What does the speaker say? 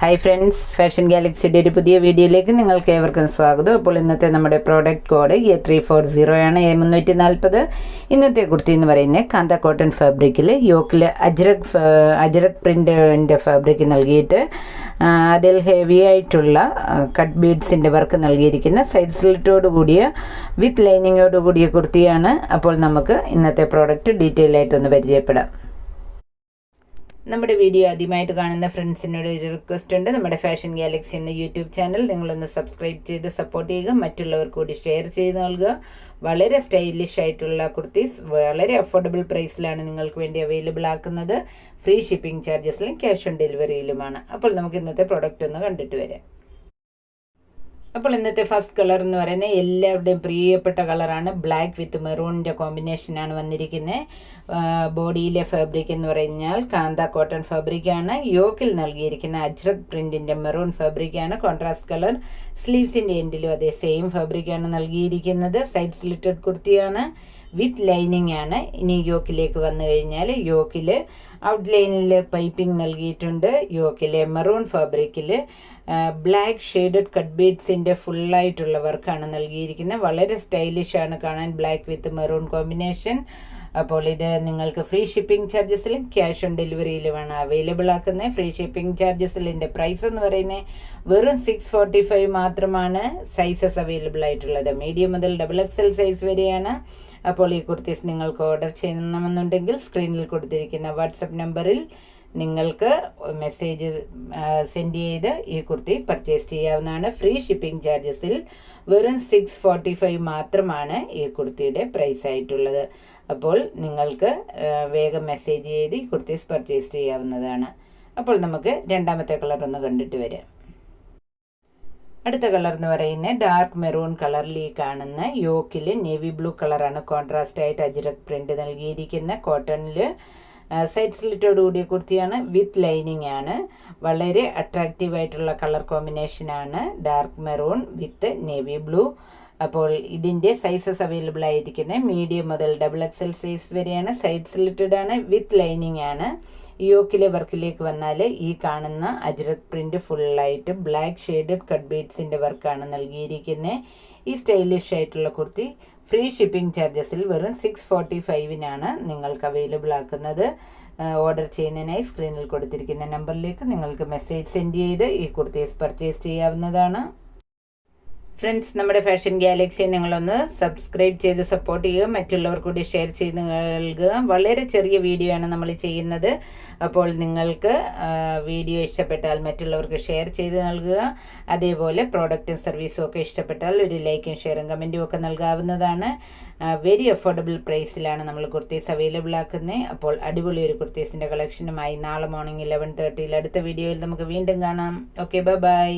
Hi friends fashion ഗാലക്സിയുടെ ഒരു പുതിയ വീഡിയോയിലേക്ക് നിങ്ങൾക്ക് ഏവർക്കും സ്വാഗതം. അപ്പോൾ ഇന്നത്തെ നമ്മുടെ product code A three four zero ആണ് എ മുന്നൂറ്റി നാൽപ്പത് ഇന്നത്തെ കുർത്തി എന്ന് പറയുന്നത് കാന്ത കോട്ടൺ ഫാബ്രിക്കിൽ യോക്കിൽ അജ്രക് അജ്രക് പ്രിന്റിന്റെ ഫാബ്രിക് നൽകിയിട്ട് അതിൽ ഹെവി ആയിട്ടുള്ള കട്ട് ബീഡ്സിന്റെ വർക്ക് നൽകിയിരിക്കുന്ന സൈഡ് സ്ലിറ്റോട് കൂടിയ വിത്ത് ലൈനിങ്ങോട് കൂടിയ കുർത്തിയാണ്. അപ്പോൾ നമുക്ക് ഇന്നത്തെ പ്രോഡക്റ്റ് ഡീറ്റെയിൽ ആയിട്ടൊന്ന് പരിചയപ്പെടാം. നമ്മുടെ വീഡിയോ ആദ്യമായിട്ട് കാണുന്ന ഫ്രണ്ട്സിനോട് ഒരു റിക്വസ്റ്റ് ഉണ്ട്. നമ്മുടെ ഫാഷൻ ഗാലക്സി എന്ന യൂട്യൂബ് ചാനൽ നിങ്ങളൊന്ന് സബ്സ്ക്രൈബ് ചെയ്ത് സപ്പോർട്ട് ചെയ്യുക. മറ്റുള്ളവർ കൂടി ഷെയർ ചെയ്ത് നൽകുക. വളരെ സ്റ്റൈലിഷ് ആയിട്ടുള്ള കുർത്തീസ് വളരെ അഫോർഡബിൾ പ്രൈസിലാണ് നിങ്ങൾക്ക് വേണ്ടി അവൈലബിൾ ആക്കുന്നത്. ഫ്രീ ഷിപ്പിംഗ് ചാർജസിലും ക്യാഷ് ഓൺ ഡെലിവറിയിലുമാണ് അപ്പോൾ നമുക്ക് ഇന്നത്തെ പ്രോഡക്റ്റ് ഒന്ന് കണ്ടിട്ട് വരാം. അപ്പോൾ ഇന്നത്തെ ഫസ്റ്റ് കളർ എന്ന് പറയുന്നത് എല്ലാവരുടെയും പ്രിയപ്പെട്ട കളറാണ്. ബ്ലാക്ക് വിത്ത് മെറൂണിന്റെ കോമ്പിനേഷനാണ് വന്നിരിക്കുന്നത്. ബോഡിയിലെ ഫാബ്രിക് എന്ന് പറഞ്ഞാൽ കാന്ത കോട്ടൺ ഫാബ്രിക്കാണ് യോക്കിൽ നൽകിയിരിക്കുന്ന അജ്രക് പ്രിന്റിന്റെ മെറൂൺ ഫാബ്രിക്കാണ് കോൺട്രാസ്റ്റ് കളർ സ്ലീവ്സിന്റെ എൻഡിലും അതേ സെയിം ഫാബ്രിക്കാണ് നൽകിയിരിക്കുന്നത്. സൈഡ് സ്ലിറ്റഡ് കുർത്തിയാണ്. വിത്ത് ലൈനിങ് ആണ്. ഇനി യോക്കിലേക്ക് വന്നു കഴിഞ്ഞാൽ യോക്കിൽ ഔട്ട്ലൈനിൽ പൈപ്പിംഗ് നൽകിയിട്ടുണ്ട്. യോക്കിലെ മെറൂൺ ഫാബ്രിക്കിൽ ബ്ലാക്ക് ഷെയ്ഡഡ് കട്ട് ബീഡ്സിന്റെ ഫുള്ളായിട്ടുള്ള വർക്കാണ് നൽകിയിരിക്കുന്നത്. വളരെ സ്റ്റൈലിഷ് ആണ് കാണാൻ ബ്ലാക്ക് വിത്ത് മെറൂൺ കോമ്പിനേഷൻ അപ്പോൾ ഇത് നിങ്ങൾക്ക് ഫ്രീ ഷിപ്പിംഗ് ചാർജസിലും ക്യാഷ് ഓൺ ഡെലിവറിയിലുമാണ് അവൈലബിൾ ആക്കുന്നത്. ഫ്രീ ഷിപ്പിംഗ് ചാർജസിലിന്റെ പ്രൈസ് എന്ന് പറയുന്നത് വെറും സിക്സ് ഫോർട്ടി ഫൈവ് മാത്രമാണ് സൈസസ് അവൈലബിൾ ആയിട്ടുള്ളത്. മീഡിയം മുതൽ ഡബിൾ എക്സ് എൽ സൈസ് വരെയാണ്. അപ്പോൾ ഈ കുർത്തീസ് നിങ്ങൾക്ക് ഓർഡർ ചെയ്യണമെന്നുണ്ടെങ്കിൽ സ്ക്രീനിൽ കൊടുത്തിരിക്കുന്ന വാട്സപ്പ് നമ്പറിൽ നിങ്ങൾക്ക് മെസ്സേജ് സെൻഡ് ചെയ്ത് ഈ കുർത്തി പർച്ചേസ് ചെയ്യാവുന്നതാണ്. ഫ്രീ ഷിപ്പിംഗ് ചാർജസിൽ വെറും സിക്സ് ഫോർട്ടി ഫൈവ് മാത്രമാണ് ഈ കുർത്തിയുടെ പ്രൈസ് ആയിട്ടുള്ളത്. അപ്പോൾ നിങ്ങൾക്ക് വേഗം മെസ്സേജ് ചെയ്ത് ഈ കുർത്തീസ് പർച്ചേസ് ചെയ്യാവുന്നതാണ്. അപ്പോൾ നമുക്ക് രണ്ടാമത്തെ കളർ ഒന്ന് കണ്ടിട്ട് വരാം. അടുത്ത കളർ എന്ന് പറയുന്നത് ഡാർക്ക് മെറൂൺ കളറിൽ ഈ കാണുന്ന യോക്കിൽ നേവി ബ്ലൂ കളറാണ് കോൺട്രാസ്റ്റ് ആയിട്ട് അജിറക് പ്രിന്റ് നൽകിയിരിക്കുന്ന കോട്ടണിൽ സൈഡ് സ്ലിറ്റോട് കൂടിയ കുർത്തിയാണ് വിത്ത് ലൈനിങ് ആണ്. വളരെ അട്രാക്റ്റീവ് ആയിട്ടുള്ള കളർ കോമ്പിനേഷൻ ആണ് dark maroon with navy blue അപ്പോൾ ഇതിന്റെ സൈസസ് അവൈലബിൾ ആയിരിക്കുന്നത് മീഡിയം മുതൽ ഡബിൾ എക്സ് എൽ സൈസ് വരെയാണ്. സൈഡ് സ്ലിറ്റഡ് ആണ് വിത്ത് ലൈനിങ് ആണ്. യോക്കിലെ വർക്കിലേക്ക് വന്നാൽ ഈ കാണുന്ന അജ്രക് പ്രിന്റ് ഫുള്ളായിട്ട് ബ്ലാക്ക് ഷെയ്ഡഡ് കട്ട് ബീഡ്സിന്റെ വർക്കാണ് നൽകിയിരിക്കുന്നത് ഈ സ്റ്റൈലിഷ് ആയിട്ടുള്ള കുർത്തി ഫ്രീ ഷിപ്പിംഗ് ചാർജസിൽ വെറും സിക്സ് ഫോർട്ടി ഫൈവിനാണ് നിങ്ങൾക്ക് അവൈലബിൾ ആക്കുന്നത്. ഓർഡർ ചെയ്യുന്നതിനായി സ്ക്രീനിൽ കൊടുത്തിരിക്കുന്ന നമ്പറിലേക്ക് നിങ്ങൾക്ക് മെസ്സേജ് സെൻഡ് ചെയ്ത് ഈ കുർത്തീസ് പർച്ചേസ് ചെയ്യാവുന്നതാണ്. ഫ്രണ്ട്സ് നമ്മുടെ ഫാഷൻ ഗാലക്സിയെ നിങ്ങളൊന്ന് സബ്സ്ക്രൈബ് ചെയ്ത് സപ്പോർട്ട് ചെയ്യുക. മറ്റുള്ളവർ കൂടി ഷെയർ ചെയ്ത് നൽകുക. വളരെ ചെറിയ വീഡിയോ ആണ് നമ്മൾ ചെയ്യുന്നത്. അപ്പോൾ നിങ്ങൾക്ക് വീഡിയോ ഇഷ്ടപ്പെട്ടാൽ മറ്റുള്ളവർക്ക് ഷെയർ ചെയ്ത് നൽകുക. അതേപോലെ പ്രോഡക്റ്റും സർവീസും ഒക്കെ ഇഷ്ടപ്പെട്ടാൽ ഒരു ലൈക്കും ഷെയറും കമന്റും ഒക്കെ നൽകാവുന്നതാണ്. വെരി അഫോർഡബിൾ പ്രൈസിലാണ് നമ്മൾ കുർത്തീസ് അവൈലബിൾ ആക്കുന്നത് അപ്പോൾ അടിപൊളി ഒരു കുർത്തീസിന്റെ കളക്ഷനുമായി നാളെ മോർണിംഗ് ഇലവൻ തേർട്ടിയിൽ അടുത്ത വീഡിയോയിൽ നമുക്ക് വീണ്ടും കാണാം. Okay bye bye